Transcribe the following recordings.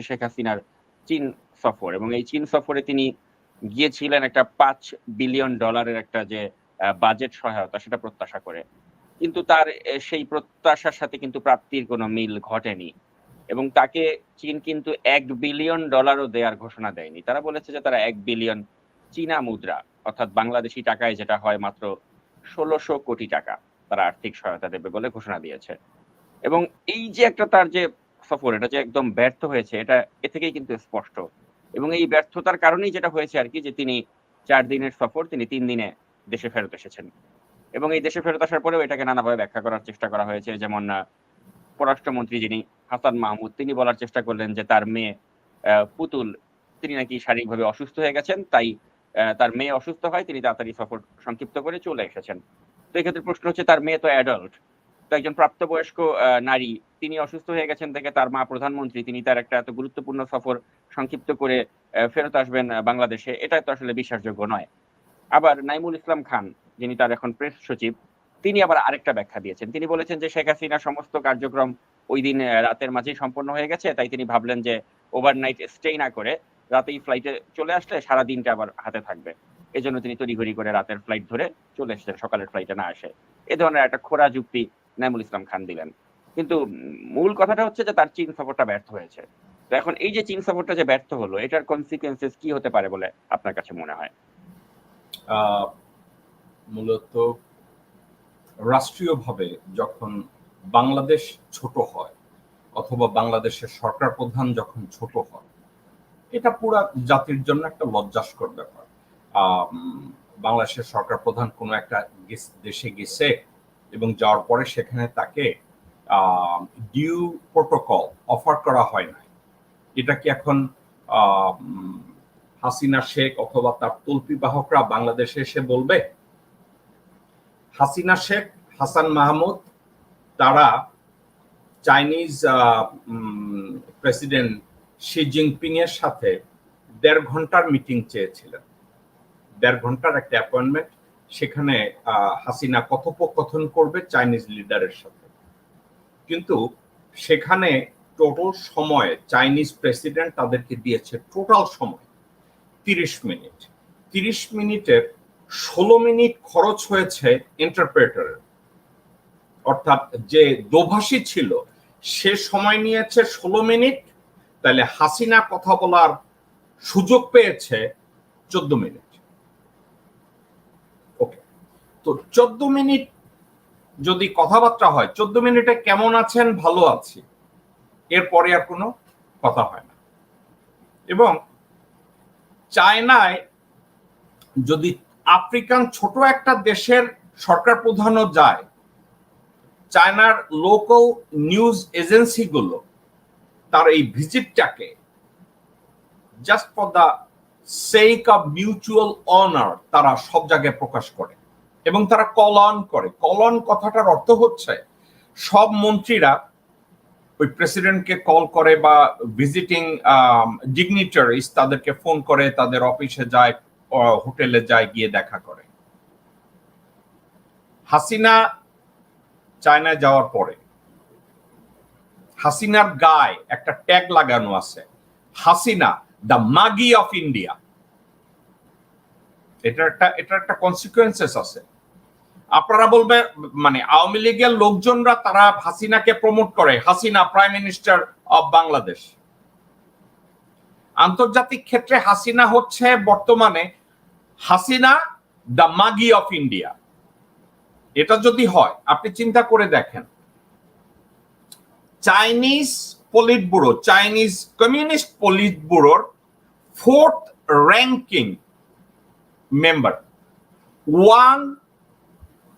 শেখ হাসিনার চীন সফর এবং এই চীন সফরে তিনি গিয়েছিলেন একটা পাঁচ বিলিয়ন ডলারের একটা যে বাজেট সহায়তা সেটা প্রত্যাশা করে। কিন্তু তার সেই প্রত্যাশার সাথে কিন্তু প্রাপ্তির কোনো মিল ঘটেনি এবং তাকে চীন কিন্তু এক বিলিয়ন ডলারও দেওয়ার ঘোষণা দেয়নি। তারা বলেছে যে তারা এক বিলিয়ন চীনা মুদ্রা, অর্থাৎ বাংলাদেশি টাকায় যেটা হয় মাত্র ষোলোশো কোটি টাকা, তারা আর্থিক সহায়তা দেবে বলে ঘোষণা দিয়েছে। এবং এই যে একটা তার যে সফর এটা যে একদম ব্যর্থ হয়েছে, এটা এ থেকেই কিন্তু স্পষ্ট। এবং এই ব্যর্থতার কারণেই যেটা হয়েছে আর কি, যে তিনি চার দিনের সফর, তিনি তিন দিনে দেশে ফেরত এসেছেন। এবং এই দেশে ফেরত আসার পরেও এটাকে নানাভাবে ব্যাখ্যা করার চেষ্টা করা হয়েছে। যেমন পররাষ্ট্রমন্ত্রী যিনি হাসান মাহমুদ, তিনি বলার চেষ্টা করলেন যে তার মেয়ে পুতুল, তিনি নাকি শারীরিকভাবে অসুস্থ হয়ে গেছেন, তাই তার মেয়ে অসুস্থ হয়, তিনি তাড়াতাড়ি সফর সংক্ষিপ্ত করে চলে এসেছেন। তো এক্ষেত্রে প্রশ্ন হচ্ছে, তার মেয়ে তো অ্যাডাল্ট তো একজন প্রাপ্তবয়স্ক নারী, তিনি অসুস্থ হয়ে গেছেন থেকে তার মা প্রধানমন্ত্রী, তিনি তার একটা এত গুরুত্বপূর্ণ সফর সংক্ষিপ্ত করে ফেরত আসবেন বাংলাদেশে। এটা তো আসলে বিশ্বাসযোগ্য নয়। আবার নাইমুল ইসলাম খান, যিনি তার এখন প্রেস সচিব, তিনি আবার আরেকটা ব্যাখ্যা দিয়েছেন। তিনি বলেছেন যে শেখ হাসিনার সমস্ত কার্যক্রম ওই দিন রাতের মাঝেই সম্পন্ন হয়ে গেছে। তাই তিনি ভাবলেন যে ওভারনাইট স্টে না করে রাতেই ফ্লাইটে চলে আসলে সারা দিনটা আবার হাতে থাকবে। এই জন্য তিনি তড়িঘড়ি করে রাতের ফ্লাইট ধরে চলে এসেছেন, সকালের ফ্লাইটে না আসে। এ ধরনের একটা খোরা যুক্তি নাইমুল ইসলাম খান দিলেন। কিন্তু মূল কথাটা হচ্ছে যে তার চীন সফরটা ব্যর্থ হয়েছে। তো এখন এই যে চীন সফরটা যে ব্যর্থ হলো, এটার কনসিকুয়েন্সেস কি হতে পারে বলে আপনার কাছে মনে হয়? মূলত রাষ্ট্রীয়ভাবে যখন বাংলাদেশ ছোট হয়, অথবা বাংলাদেশের সরকার প্রধান যখন ছোট হয়, এটা পুরা জাতির জন্য একটা লজ্জাস্কর ব্যাপার। বাংলাদেশের সরকার প্রধান কোনো একটা দেশে গেছে এবং যাওয়ার পরে সেখানে তাকে ডিউ প্রোটোকল অফার করা হয় না এটা কি এখন হাসিনা শেখ অথবা তার তল্পি বাহকরা বাংলাদেশে এসে বলবে? হাসিনা শেখ, হাসান মাহমুদ, তারা চাইনিজ প্রেসিডেন্ট শি জিনপিং এর সাথে দেড় ঘণ্টার মিটিং চেয়েছিলেন। দেড় ঘণ্টার একটা অ্যাপয়েন্টমেন্ট সেখানে হাসিনা কথোপকথন করবে চাইনিজ লিডারের সাথে। কিন্তু সেখানে টোটাল সময় চাইনিজ প্রেসিডেন্ট তাদেরকে দিয়েছে টোটাল সময় তিরিশ মিনিট। তিরিশ মিনিটের ষোলো মিনিট খরচ হয়েছে ইন্টারপ্রেটারের অর্থাৎ যে দোভাষী ছিল, সে সময় নিয়েছে ষোলো মিনিট, তাহলে হাসিনা কথা বলার সুযোগ পেয়েছে চোদ্দ মিনিট। তো চোদ্দ মিনিট যদি কথাবার্তা হয়, চোদ্দ মিনিটে কেমন আছেন? ভালো আছি। এরপরে আর কোনো কথা হয় না। এবং চায়নায় যদি আফ্রিকান ছোট একটা দেশের সরকার প্রধানও যায়, চায়নার লোকাল নিউজ এজেন্সিগুলো তার এই ভিজিটটাকে just for the sake of mutual honour তারা সব জায়গায় প্রকাশ করে। এবং তারা কল অন করে। কল অন কথাটার অর্থ হচ্ছে, সব মন্ত্রীরা ওই প্রেসিডেন্টকে কল করে বা ভিজিটিং ডিগনিটারিজ তাদেরকে ফোন করে, তাদের অফিসে যায় হোটেলে যায়, গিয়ে দেখা করে। হাসিনা চায়নায় যাওয়ার পরে, হাসিনার গায়ে একটা ট্যাগ লাগানো আছে, হাসিনা দ্য মাগি অফ ইন্ডিয়া এটা একটা এটা একটা কনসিকুয়েন্সেস আছে। আপনারা বলবেন মানে আওয়ামী লীগের লোকজনরা তারা হাসিনাকে প্রমোট করে। Hasina prime minister of Bangladesh. আন্তর্জাতিক ক্ষেত্রে হাসিনা হচ্ছে বর্তমানে হাসিনা দ্য মাগি অফ ইন্ডিয়া এটা যদি হয়, আপনি চিন্তা করে দেখেন। Chinese polit bureau Chinese communist polit ব্যুরোর fourth ranking member Wang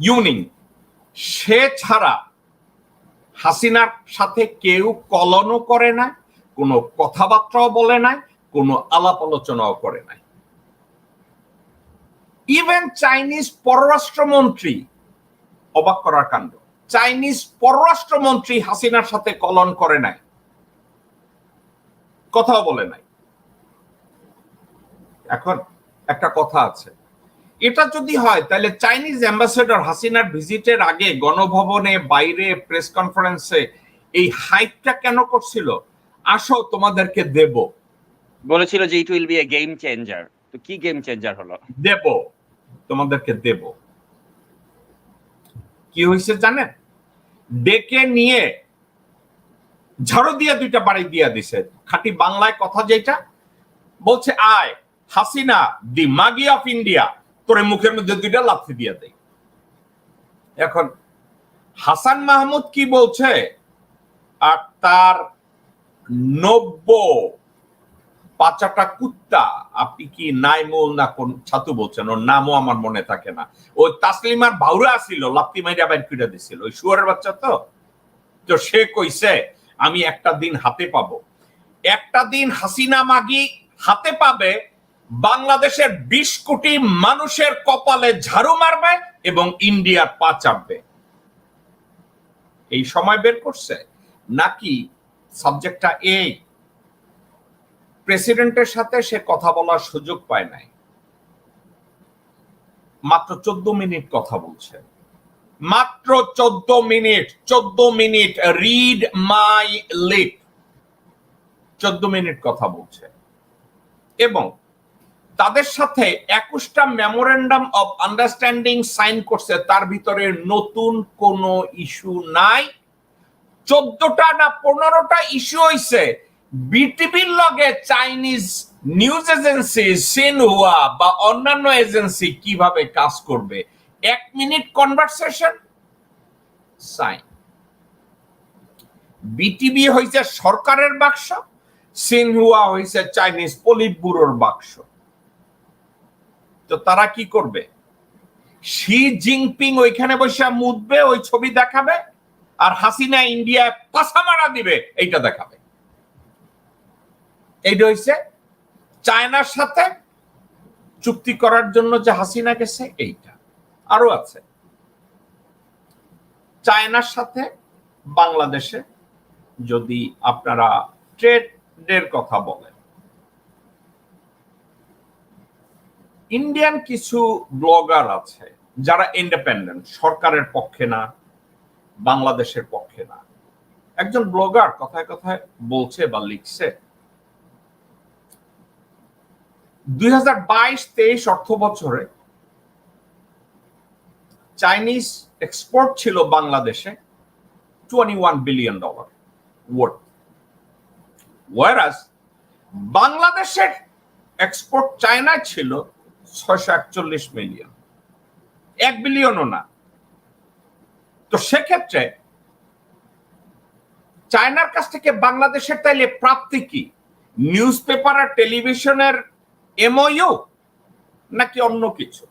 Huning সে ছাড়া হাসিনার সাথে কেউ কলনও করে না কোনো কথাবার্তাও বলে নাই, কোনো আলাপ আলোচনাও করে নাই। ইভেন চাইনিজ পররাষ্ট্রমন্ত্রী, অবাক করার কাণ্ড চাইনিজ পররাষ্ট্রমন্ত্রী হাসিনার সাথে কলন করে নাই, কথাও বলে নাই। এখন একটা কথা আছে। এটা যদি হয় তাহলে চাইনিজ অ্যাম্বাসেডর হাসিনার ভিজিটের আগে গণভবনে বাইরে প্রেস কনফারেন্সে এই হাইপটা কেন করছিল? আসো তোমাদেরকে দেব। বলেছিল যে it will be a game changer তো কি গেম চেঞ্জার হলো? দেব। তোমাদেরকে দেব। কি হয়েছে জানেন? ডেকে নিয়ে ঝাড়ু দিয়ে দুইটা বাড়ি দিয়ে দিছে। খাঁটি বাংলায় কথা যেটা বলছে আয় হাসিনা দি মাগি অফ ইন্ডিয়া। তোর মুখের মধ্যে দুইটা লাথি দিয়ে দেয় এখন, হাসান মাহমুদ কি বলছে? আর তার নব্য পাচাটা কুত্তা, আপনি কি নাইমুল না কোন ছাতু বলছেন? ওর নামও আমার মনে থাকে না। ওই তাসলিমার বাউরা ছিল লাপ্তি মাইরা বাইর করে দিছিল। ওই শুয়ারের বাচ্চা তো? তো সে কইছে, আমি একটা দিন হাতে পাবো। একটা দিন হাসিনা মাগি হাতে পাবে বাংলাদেশের বিশ কোটি মানুষের কপালে ঝাড়ু মারবে এবং ইন্ডিয়ার পা চাপবে। এই সময় বের করছে। নাকি সাবজেক্টটা এই প্রেসিডেন্টের সাথে সে কথা বলার সুযোগ পায় নাই। মাত্র চোদ্দ মিনিট কথা বলছে। মাত্র চোদ্দ মিনিট চোদ্দ মিনিট রিড মাই লিপ চোদ্দ মিনিট কথা বলছে। এবং তাদের সাথে একুশটা মেমোরেন্ডাম অফ আন্ডারস্ট্যান্ডিং সাইন করছে। তার ভিতরে নতুন কোনো ইস্যু নাই। চোদ্দটা না পনেরোটা ইস্যু হয়েছে বিটিভির লগে চাইনিজ নিউজ এজেন্সি সিনহুয়া বা অন্যান্য এজেন্সি কীভাবে কাজ করবে? এক মিনিট কনভারসেশন সাইন বিটিভি হয়েছে সরকারের বাক্স সিনহুয়া হয়েছে চাইনিজ পলিট ব্যুরোর বাক্স। তো তারা কি করবে? শি জিনপিং ওইখানে বসে মুদবে, ওই ছবি দেখাবে, আর হাসিনা ইন্ডিয়ায় পাশা মারা দিবে, এইটা দেখাবে। এইটা হইছে চায়নার সাথে চুক্তি করার জন্য যে হাসিনা গেছে, এইটা। আরও আছে। চায়নার সাথে বাংলাদেশে যদি আপনারা ট্রেডের কথা বলেন ইন্ডিয়ান কিছু ব্লগার আছে যারা ইন্ডিপেন্ডেন্ট সরকারের পক্ষে না, বাংলাদেশের পক্ষে না। একজন ব্লগার কথায় কথায় বলছে বা লিখছে, দুই হাজার বাইশ তেইশ অর্থ বছরে চাইনিজ এক্সপোর্ট ছিল বাংলাদেশে twenty one billion dollar whereas বাংলাদেশের এক্সপোর্ট চায়নায় ছিল ছয়শো একচল্লিশ মিলিয়ন। এক বিলিয়নও না। তো সেক্ষেত্রে চায়নার কাছ থেকে বাংলাদেশের তাইলে প্রাপ্তি কি? নিউজ পেপার আর টেলিভিশনের এমওইউ নাকি অন্য কিছু?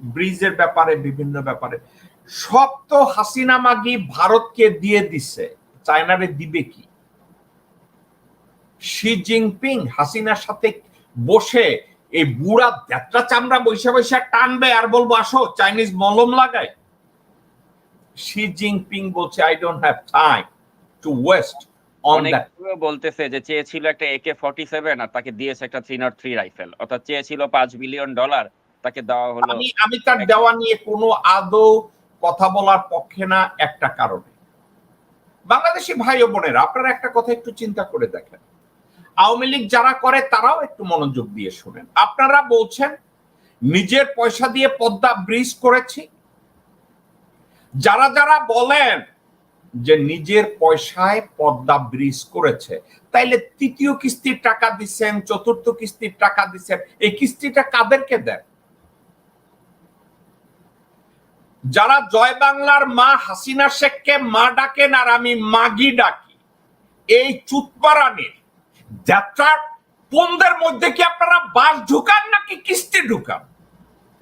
ব্রিজের ব্যাপারে, বিভিন্ন ব্যাপারে। সব তো হাসিনা মাগি ভারতকে দিয়ে দিছে। চায়নারে দিবে কি? শি জিনপিং, হাসিনার সাথে বসে এই বুড়া যাত্রা চামড়া বৈশা বৈশা টানবে আর বলব আসো চাইনিজ মলম লাগায় শি জিনপিং বলছে I don't have time to waste বলতেছে যে চেয়েছিল একটা একে ফর্টি সেভেন আর তাকে দিয়েছে একটা থ্রি নট থ্রি রাইফেল অর্থাৎ চেয়েছিল পাঁচ বিলিয়ন ডলার তাকে দেওয়া হলো আমি আমি তার দেওয়া নিয়ে কোনো আদৌ কথা বলার পক্ষে না একটা কারণে। বাংলাদেশি ভাই ও বোনেরা আপনারা একটা কথা একটু চিন্তা করে দেখেন। আওয়ামী লীগ যারা করে, তারাও একটু মনোযোগ দিয়ে শুনেন। আপনারা বলছেন, নিজের পয়সা দিয়ে পদ্মা ব্রিজ করেছি। যারা যারা বলেন যে নিজের পয়সায় পদ্মা ব্রিজ করেছে, তাইলে তৃতীয় কিস্তির টাকা দিচ্ছেন চতুর্থ কিস্তির টাকা দিচ্ছেন এই কিস্তিটা কাদেরকে দেন? যারা জয় বাংলার মা হাসিনা শেখকে মা ডাকেন আর আমি মাগি ডাকি, এই চুতপারানির যাত্রার পন্দের মধ্যে কি আপনারা বাস ঢুকান নাকি কিস্তি ঢুকান?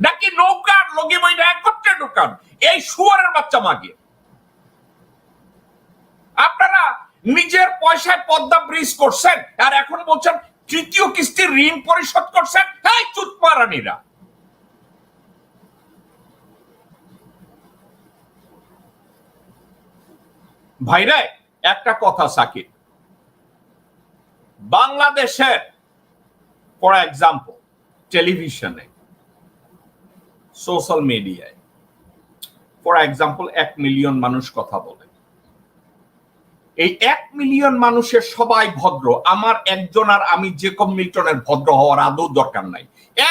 নাকি নৌকার লগি বইটা একত্রে ঢুকান? এই শুয়ারের বাচ্চা মাগে। আপনারা নিজের পয়সায় পদ্মা ব্রিজ করছেন আর এখন বলছেন তৃতীয় কিস্তির ঋণ পরিশোধ করছেন। এই চুতপারানিরা ভাইরে, একটা কথা, সাকিব। বাংলাদেশের ফর এক্সাম্পল টেলিভিশনে সোশ্যাল মিডিয়ায় ফর এক্সাম্পল এক মিলিয়ন মানুষ কথা বলে। এই এক মিলিয়ন মানুষের সবাই ভদ্র, আমার একজন আর আমি জেকব মিল্টনের ভদ্র হওয়ার আদৌ দরকার নাই।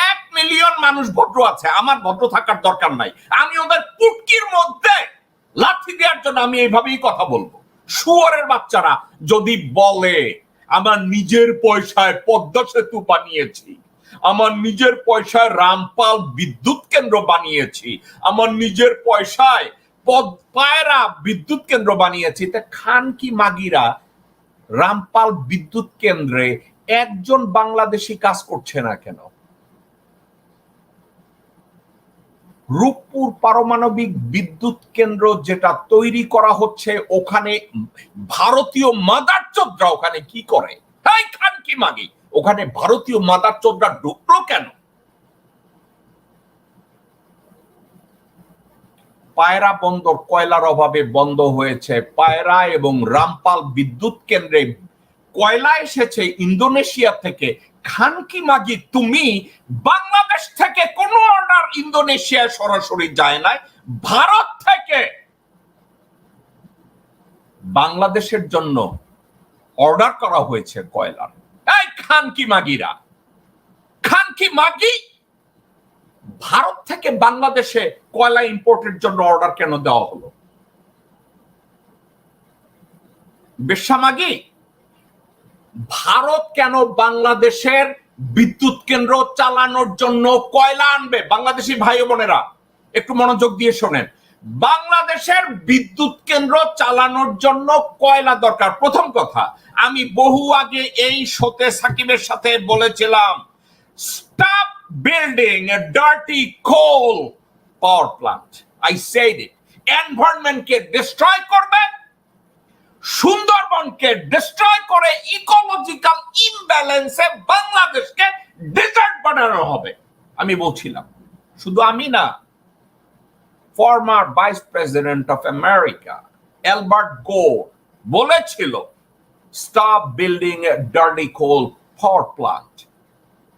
এক মিলিয়ন মানুষ ভদ্র আছে, আমার ভদ্র থাকার দরকার নাই। আমি ওদের পুটকির মধ্যে লাঠি দেওয়ার জন্য আমি এইভাবেই কথা বলব। শুয়ারের বাচ্চারা যদি বলে আমার নিজের পয়সায় পদ্মা সেতু বানিয়েছি। আমার নিজের পয়সায় রামপাল বিদ্যুৎ কেন্দ্র বানিয়েছি। আমার নিজের পয়সায় পদ- পায়রা বিদ্যুৎ কেন্দ্র বানিয়েছি। তা খান কি মাগিরা, রামপাল বিদ্যুৎ কেন্দ্রে একজন বাংলাদেশি কাজ করছে না কেন? রূপপুর পারমাণবিক বিদ্যুৎ কেন্দ্র যেটা তৈরি করা হচ্ছে, ওখানে ভারতীয় মাদার চোদ্রা ওখানে কি করে? এই খান কি মাগি? ওখানে ভারতীয় মাদার চোদ্রা ঢুকলো কেন? পায়রা বন্দর কয়লার অভাবে বন্ধ হয়েছে। পায়রা এবং রামপাল বিদ্যুৎ কেন্দ্রে কয়লা এসেছে ইন্দোনেশিয়া থেকে। খানকি মাগি, তুমি বাংলাদেশ থেকে কোনো অর্ডার ইন্দোনেশিয়ায় সরাসরি যায় নাই, ভারত থেকে। বাংলাদেশের জন্য অর্ডার করা হয়েছে কয়লার এই খানকি মাগিরা খানকি মাগি, ভারত থেকে বাংলাদেশে কয়লা ইম্পোর্টের জন্য অর্ডার কেন দেওয়া হলো? বেশামাগি ভারত কেন বাংলাদেশের বিদ্যুৎ কেন্দ্র চালানোর জন্য কয়লা আনবে? বাংলাদেশি ভাই বোনেরা, একটু মনোযোগ দিয়ে শোনেন। বাংলাদেশের বিদ্যুৎ কেন্দ্র চালানোর জন্য কয়লা দরকার? প্রথম কথা, আমি বহু আগে এই শোতে সাকিবের সাথে বলেছিলাম stop building a dirty coal power plant I said it এনভায়রনমেন্টকে destroy করবে সুন্দরবনকে ডিস্ট্রয় করে ইকোলজিক্যাল ইমব্যালেন্সে বাংলাদেশকে ডেজার্ট বানানো হবে। আমি বলছিলাম, শুধু আমি না former vice president of America Albert Gore বলেছিল stop building a dirty coal power plant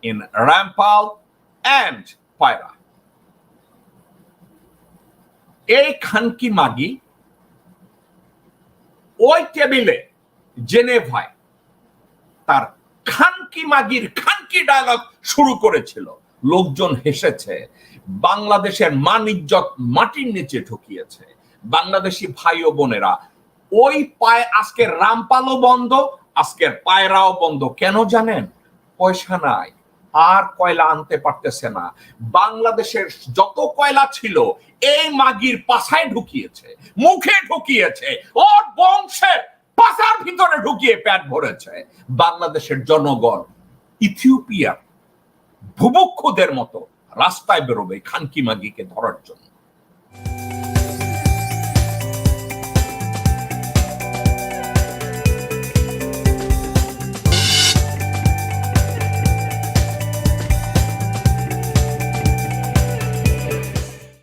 in Rampal and Payra এই খানকি মাগি ওই টেবিলে জেনেভায় তার খানকি মাগির খানকি ডায়লগ শুরু করেছিল। লোকজন হেসেছে, বাংলাদেশের মান ইজ্জত মাটির নিচে ঠকিয়েছে। বাংলাদেশি ভাই ও বোনেরা, ওই পায় আজকের রামপালও বন্ধ, আজকের পায়রাও বন্ধ। কেন জানেন? পয়সা নাই। আর কয়লা আনতে পারতেছে না। বাংলাদেশের যত কয়লা ছিল, এই মাগির পাশায় ঢুকিয়েছে, মুখে ঢুকিয়েছে, ওর বংশের পাশার ভিতরে ঢুকিয়ে প্যাট ভরেছে। বাংলাদেশের জনগণ ইথিওপিয়া ভুবক্ষুদের মতো রাস্তায় বেরোবে খানকি মাগিকে ধরার জন্য।